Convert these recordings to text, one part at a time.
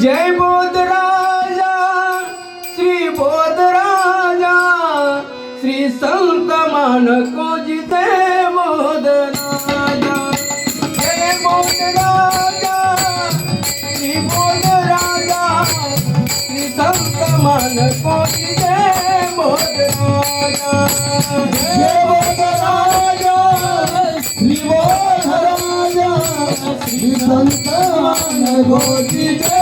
जय बोध राजा, श्री बोध राजा, श्री संत मानको जिते बोध राजा। जय बोध राजा, श्री बोध राजा, श्री संत मानको जिते बोध राजा। जय बोध राजा, श्री बोध राजा, श्री संत मान गोची जय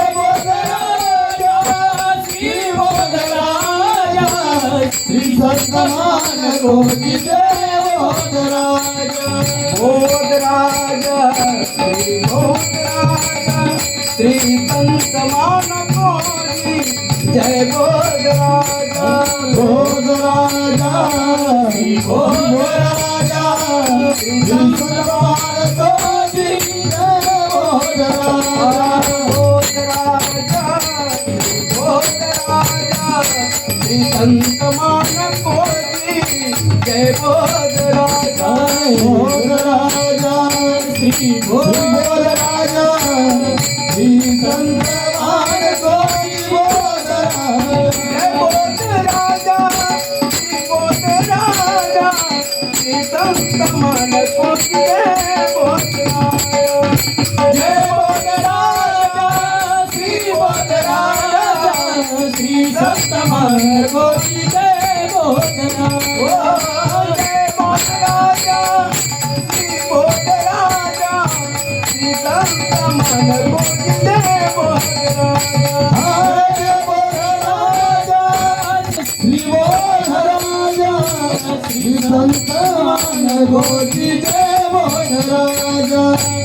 श्री संत मान गोची जय राजा श्री बोध राजा श्री संत मानको जय श्री संत मानको जय बोध राजा राजा श्री बोध राजा श्री संत मान राजा बोध राजा श्री बोध राजा श्री संत সপ্তমার গৌরী দেব রাজা রাজা শ্রী সপ্তমার গৌরী দেব রাজা শ্রী রাজা শ্রী সন্তমান গৌরী দেব রাজা